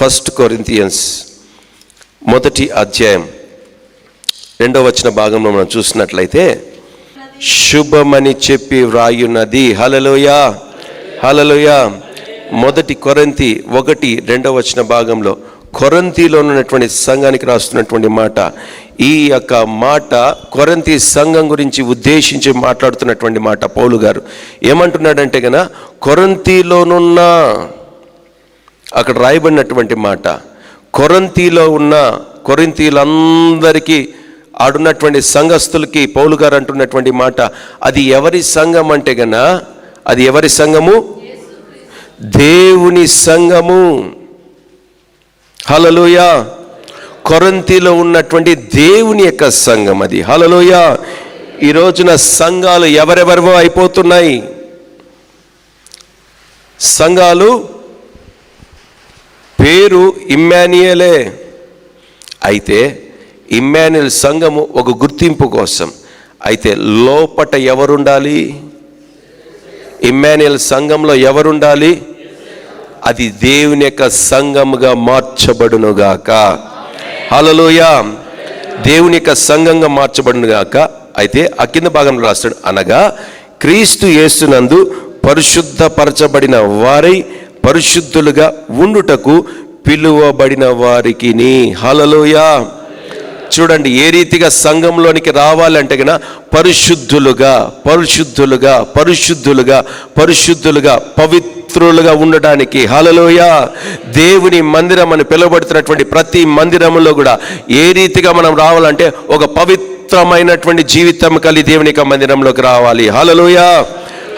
First Corinthians మొదటి అధ్యాయం రెండవ వచ్చిన భాగంలో మనం చూసినట్లయితే శుభమని చెప్పి వ్రాయున్నది. హలలోయ హలలోయ మొదటి కొరంతి ఒకటి రెండవ వచ్చిన భాగంలో కొరంతిలో ఉన్నటువంటి సంఘానికి రాస్తున్నటువంటి మాట ఈ యొక్క మాట కొరంతి సంఘం గురించి ఉద్దేశించి మాట్లాడుతున్నటువంటి మాట. పౌలు గారు ఏమంటున్నాడంటే కనుక కొరంతిలోనున్న అక్కడ రాయబడినటువంటి మాట కొరంతిలో ఉన్న కొరింతీలందరికీ ఆడున్నటువంటి సంఘస్థులకి పౌలు గారు అంటున్నటువంటి మాట అది ఎవరి సంఘం అంటే గన అది ఎవరి సంఘము? దేవుని సంఘము. హలలోయ కొరంతిలో ఉన్నటువంటి దేవుని యొక్క సంఘం అది. హలలోయ ఈ రోజున సంఘాలు ఎవరెవరివో అయిపోతున్నాయి. సంఘాలు పేరు ఇమ్మాన్యుయలే అయితే ఇమ్మాన్యుయల్ సంఘము ఒక గుర్తింపు కోసం. అయితే లోపట ఎవరుండాలి? ఇమ్మానియల్ సంఘంలో ఎవరుండాలి? అది దేవుని యొక్క సంఘముగా మార్చబడునుగాక. హలలోయ దేవుని యొక్క సంఘంగా మార్చబడునుగాక. అయితే ఆ కింద భాగంలో రాస్తాడు అనగా క్రీస్తు యేసునందు పరిశుద్ధపరచబడిన వారై పరిశుద్ధులుగా ఉండుటకు పిలువబడిన వారికి హలలోయా చూడండి ఏ రీతిగా సంఘంలోనికి రావాలంటే కన్నా పరిశుద్ధులుగా పరిశుద్ధులుగా పరిశుద్ధులుగా పరిశుద్ధులుగా పవిత్రులుగా ఉండడానికి హలలోయ దేవుని మందిరం అని పిలువబడుతున్నటువంటి ప్రతి మందిరంలో కూడా ఏ రీతిగా మనం రావాలంటే ఒక పవిత్రమైనటువంటి జీవితం కలిగి దేవుని యొక్క మందిరంలోకి రావాలి. హలలోయ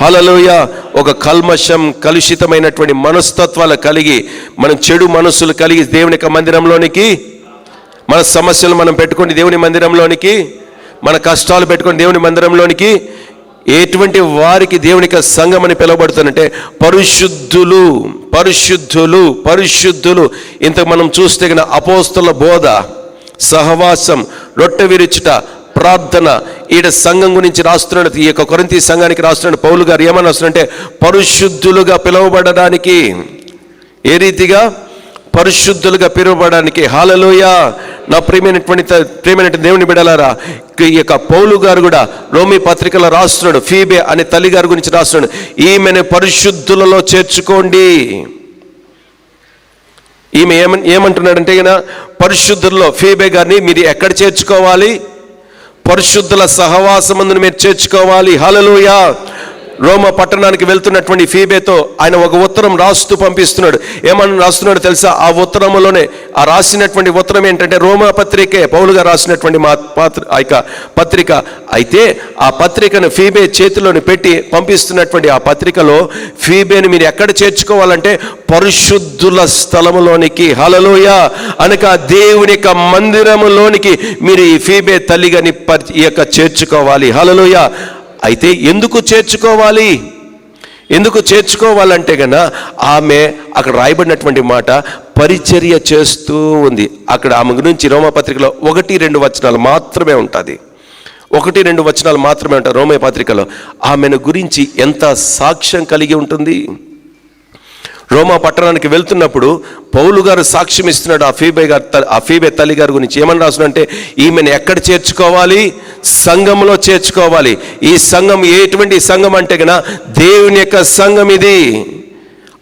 హలలోయ ఒక కల్మషం కలుషితమైనటువంటి మనస్తత్వాలు కలిగి మనం చెడు మనస్సులు కలిగి దేవుని యొక్క మందిరంలోనికి మన సమస్యలు మనం పెట్టుకొని దేవుని మందిరంలోనికి మన కష్టాలు పెట్టుకొని దేవుని మందిరంలోనికి ఎటువంటి వారికి దేవునికి సంఘం అని పిలువబడుతుందంటే పరిశుద్ధులు పరిశుద్ధులు పరిశుద్ధులు. ఇంతకు మనం చూస్తే అపోస్తుల బోధ సహవాసం రొట్టె విరుచుట ప్రార్థన ఈడ సంఘం గురించి రాస్తున్నాడు ఈ యొక్క కొరంతి సంఘానికి రాస్తున్నాడు. పౌలు గారు ఏమని రాస్తున్నాడంటే పరిశుద్ధులుగా పిలువబడడానికి ఏ రీతిగా? పరిశుద్ధులుగా పిలువబడడానికి. హాలలోయ నా ప్రియమైనటువంటి త- ప్రియమైన దేవుని బిడలారా ఈ యొక్క పౌలు గారు కూడా రోమి పత్రికలో రాస్తున్నాడు ఫీబే అనే తల్లి గారి గురించి రాస్తున్నాడు. ఈమెను పరిశుద్ధులలో చేర్చుకోండి. ఈమె ఏమన్ ఏమంటున్నాడంటే ఈయన పరిశుద్ధుల్లో ఫీబే గారిని మీరు ఎక్కడ చేర్చుకోవాలి? పరిశుద్ధుల సహవాసమందును మీరు చేర్చుకోవాలి. హలలుయా రోమ పట్టణానికి వెళ్తున్నటువంటి ఫీబేతో ఆయన ఒక ఉత్తరం రాస్తూ పంపిస్తున్నాడు. ఏమని రాస్తున్నాడు తెలుసా? ఆ ఉత్తరంలోనే ఆ రాసినటువంటి ఉత్తరం ఏంటంటే రోమా పత్రికే పౌలుగా రాసినటువంటి మా పాత్ర ఆ యొక్క పత్రిక. అయితే ఆ పత్రికను ఫీబే చేతిలోని పెట్టి పంపిస్తున్నటువంటి ఆ పత్రికలో ఫీబేని మీరు ఎక్కడ చేర్చుకోవాలంటే పరిశుద్ధుల స్థలములోనికి హలలోయ అనక దేవుని యొక్క మందిరములోనికి మీరు ఈ ఫీబే తల్లిగాని పరి- ఈ యొక్క చేర్చుకోవాలి. హలలోయ అయితే ఎందుకు చేర్చుకోవాలి? ఎందుకు చేర్చుకోవాలంటే గన ఆమె అక్కడ రాయబడినటువంటి మాట పరిచర్య చేస్తూ ఉంది. అక్కడ ఆమె గురించి రోమపత్రికలో ఒకటి రెండు వచనాలు మాత్రమే ఉంటుంది. ఒకటి రెండు వచనాలు మాత్రమే ఉంటాయి రోమే పత్రికలో ఆమెను గురించి ఎంత సాక్ష్యం కలిగి ఉంటుంది? రోమా పట్టణానికి వెళ్తున్నప్పుడు పౌలు గారు సాక్ష్యం ఇస్తున్నాడు అఫీబే గారు త- తల్లి గారి గురించి. ఏమని రాసునంటే ఈమెను ఎక్కడ చేర్చుకోవాలి? సంఘంలో చేర్చుకోవాలి. ఈ సంఘం ఎటువంటి సంఘం అంటే గన దేవుని యొక్క సంఘం ఇది.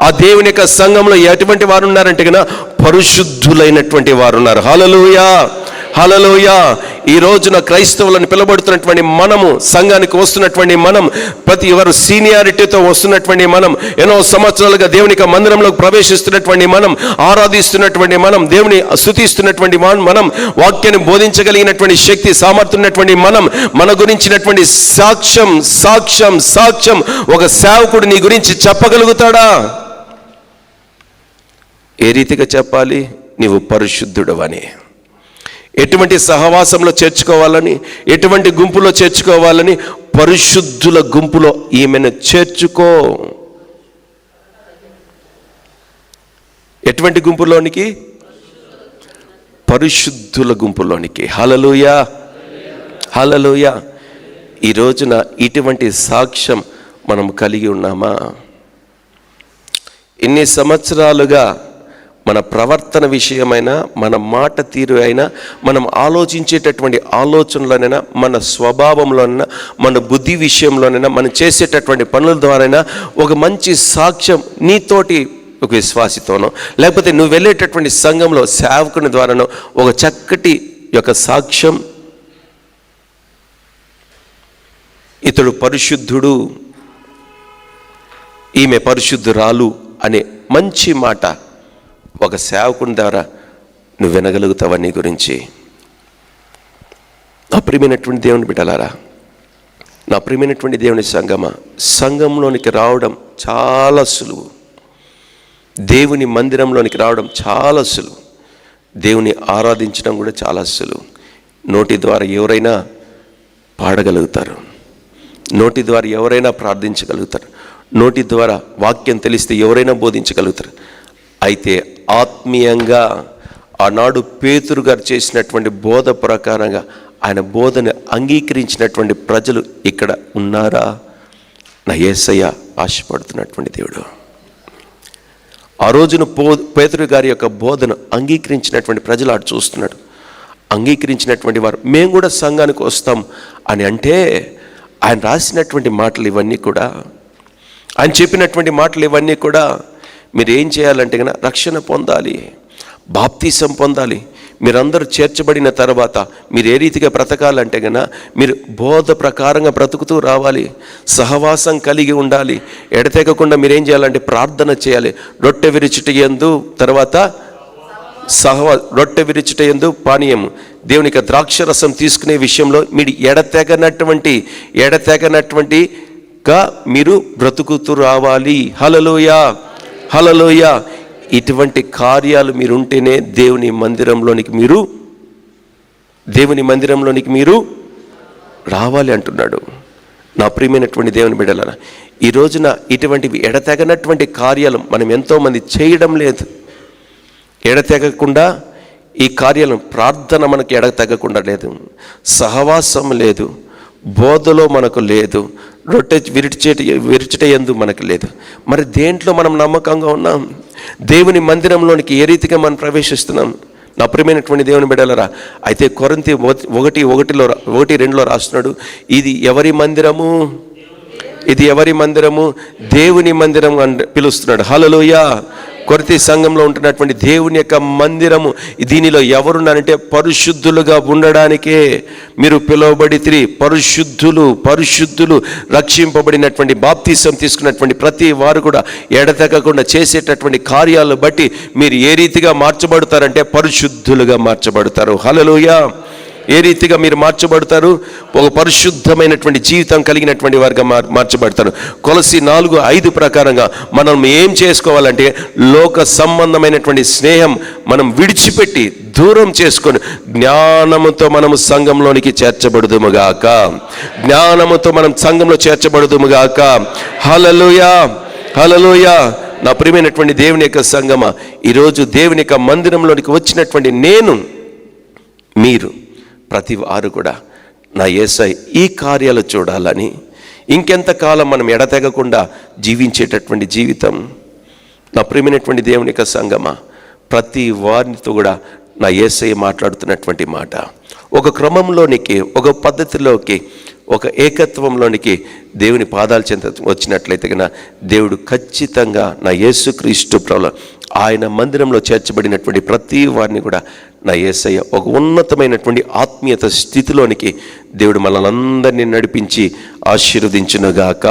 ఆ దేవుని యొక్క సంఘంలో ఎటువంటి వారు ఉన్నారంటే గన పరిశుద్ధులైనటువంటి వారు ఉన్నారు. హలలుయా హలలోయ ఈ రోజున క్రైస్తవులను పిలబడుతున్నటువంటి మనము సంఘానికి వస్తున్నటువంటి మనం ప్రతి ఎవరు సీనియారిటీతో వస్తున్నటువంటి మనం ఎన్నో సంవత్సరాలుగా దేవునికి మందిరంలోకి ప్రవేశిస్తున్నటువంటి మనం ఆరాధిస్తున్నటువంటి మనం దేవుని స్థుతిస్తున్నటువంటి మనం వాక్యాన్ని బోధించగలిగినటువంటి శక్తి సామర్థ్యున్నటువంటి మనం మన గురించినటువంటి సాక్ష్యం సాక్ష్యం సాక్ష్యం ఒక సేవకుడు నీ గురించి చెప్పగలుగుతాడా? ఏ రీతిగా చెప్పాలి? నీవు పరిశుద్ధుడవని. ఎటువంటి సహవాసంలో చేర్చుకోవాలని ఎటువంటి గుంపులో చేర్చుకోవాలని పరిశుద్ధుల గుంపులో ఈమెను చేర్చుకో. ఎటువంటి గుంపులోనికి? పరిశుద్ధుల గుంపులోనికి. హలలుయా హలలుయ ఈ రోజున ఇటువంటి సాక్ష్యం మనం కలిగి ఉన్నామా? ఇన్ని సంవత్సరాలుగా మన ప్రవర్తన విషయమైనా మన మాట తీరు అయినా మనం ఆలోచించేటటువంటి ఆలోచనలోనైనా మన స్వభావంలోనైనా మన బుద్ధి విషయంలోనైనా మనం చేసేటటువంటి పనుల ద్వారైనా ఒక మంచి సాక్ష్యం నీతోటి ఒక విశ్వాసితోనో లేకపోతే నువ్వు వెళ్ళేటటువంటి సంఘంలో సేవకుని ద్వారానో ఒక చక్కటి యొక్క సాక్ష్యం. ఇతడు పరిశుద్ధుడు ఈమె పరిశుద్ధురాలు అనే మంచి మాట ఒక సేవకుని ద్వారా నువ్వు వినగలుగుతావు నీ గురించి? నా ప్రియమైనటువంటి దేవుని బిడ్డలారా నా ప్రియమైనటువంటి దేవుని సంగమ సంఘంలోనికి రావడం చాలా సులువు. దేవుని మందిరంలోనికి రావడం చాలా సులువు. దేవుని ఆరాధించడం కూడా చాలా సులువు. నోటి ద్వారా ఎవరైనా పాడగలుగుతారు. నోటి ద్వారా ఎవరైనా ప్రార్థించగలుగుతారు. నోటి ద్వారా వాక్యం తెలిస్తే ఎవరైనా బోధించగలుగుతారు. అయితే ఆత్మీయంగా ఆనాడు పేతురు గారు చేసినటువంటి బోధ ప్రకారంగా ఆయన బోధను అంగీకరించినటువంటి ప్రజలు ఇక్కడ ఉన్నారా? నా యేసయ్య ఆశపడుతున్నటువంటి దేవుడు. ఆ రోజున పో పేతురు గారి యొక్క బోధను అంగీకరించినటువంటి ప్రజలు ఆడు చూస్తున్నాడు. అంగీకరించినటువంటి వారు మేము కూడా సంఘానికి వస్తాం అని అంటే ఆయన రాసినటువంటి మాటలు ఇవన్నీ కూడా ఆయన చెప్పినటువంటి మాటలు ఇవన్నీ కూడా మీరు ఏం చేయాలంటే కనుక రక్షణ పొందాలి బాప్తీసం పొందాలి. మీరందరూ చేర్చబడిన తర్వాత మీరు ఏ రీతిగా బ్రతకాలంటే కనుక మీరు బోధ ప్రకారంగా బ్రతుకుతూ రావాలి సహవాసం కలిగి ఉండాలి. ఎడతెగకుండా మీరేం చేయాలంటే ప్రార్థన చేయాలి. రొట్టె విరుచుట ఎందు తర్వాత సహవా రొట్టె విరుచుట ఎందు పానీయం యొక్క ద్రాక్షరసం తీసుకునే విషయంలో మీరు ఎడతెగనటువంటి ఎడతెగనటువంటిగా మీరు బ్రతుకుతూ రావాలి. హలలోయా హలలోయ ఇటువంటి కార్యాలు మీరు ఉంటేనే దేవుని మందిరంలోనికి మీరు దేవుని మందిరంలోనికి మీరు రావాలి అంటున్నాడు. నా ప్రియమైనటువంటి దేవుని బిడ్డలన ఈ రోజున ఇటువంటివి ఎడతెగనటువంటి కార్యాలు మనం ఎంతోమంది చేయడం లేదు. ఎడతెగకుండా ఈ కార్యాలను ప్రార్థన మనకి ఎడతెగకుండా లేదు. సహవాసం లేదు. బోధలో మనకు లేదు రొట్టె విరిచేటి విరిచట ఎందు మనకు లేదు. మరి దేంట్లో మనం నమ్మకంగా ఉన్నాం? దేవుని మందిరంలోనికి ఏ రీతిగా మనం ప్రవేశిస్తున్నాం? నా ప్రియమైనటువంటి దేవుని బిడ్డలరా అయితే కొరంతి ఒకటి ఒకటిలో ఒకటి రెండులో రాస్తున్నాడు ఇది ఎవరి మందిరము? ఇది ఎవరి మందిరము? దేవుని మందిరం అని పిలుస్తున్నాడు. హలలోయ కొరతి సంఘంలో ఉంటున్నటువంటి దేవుని యొక్క మందిరము దీనిలో ఎవరున్నారంటే పరిశుద్ధులుగా ఉండడానికే మీరు పిలువబడి తిరిగి పరిశుద్ధులు పరిశుద్ధులు రక్షింపబడినటువంటి బాప్తీసం తీసుకున్నటువంటి ప్రతి వారు కూడా ఎడతెగకుండా చేసేటటువంటి కార్యాలను బట్టి మీరు ఏ రీతిగా మార్చబడతారంటే పరిశుద్ధులుగా మార్చబడతారు. హలలుయా ఏ రీతిగా మీరు మార్చబడతారు? ఒక పరిశుద్ధమైనటువంటి జీవితం కలిగినటువంటి వారిగా మార్ మార్చబడతారు. కొలసి నాలుగు ఐదు ప్రకారంగా మనం ఏం చేసుకోవాలంటే లోక సంబంధమైనటువంటి స్నేహం మనం విడిచిపెట్టి దూరం చేసుకొని జ్ఞానముతో మనము సంఘంలోనికి చేర్చబడుదుముగాక. జ్ఞానముతో మనం సంఘంలో చేర్చబడుదుముగాక. హలలుయా హలలుయా నా ప్రియమైనటువంటి దేవుని యొక్క సంగమ ఈరోజు దేవుని యొక్క మందిరంలోనికి వచ్చినటువంటి నేను మీరు. ప్రతి వారు కూడా నా ఏసై ఈ కార్యాలు చూడాలని ఇంకెంతకాలం మనం ఎడతెగకుండా జీవించేటటువంటి జీవితం నా ప్రియమైనటువంటి దేవుని యొక్క సంగమ ప్రతి వారితో కూడా నా ఏసై మాట్లాడుతున్నటువంటి మాట. ఒక క్రమంలోనికి ఒక పద్ధతిలోకి ఒక ఏకత్వంలోనికి దేవుని పాదాల చెంత వచ్చినట్లయితే కనుక దేవుడు ఖచ్చితంగా నా యేసుక్రీస్తు ప్రభు ఆయన మందిరంలో చేర్చబడినటువంటి ప్రతి వారిని కూడా నా యేసయ్య ఒక ఉన్నతమైనటువంటి ఆత్మీయత స్థితిలోనికి దేవుడు మనల్ని అందరినీ నడిపించి ఆశీర్వదించునుగాక.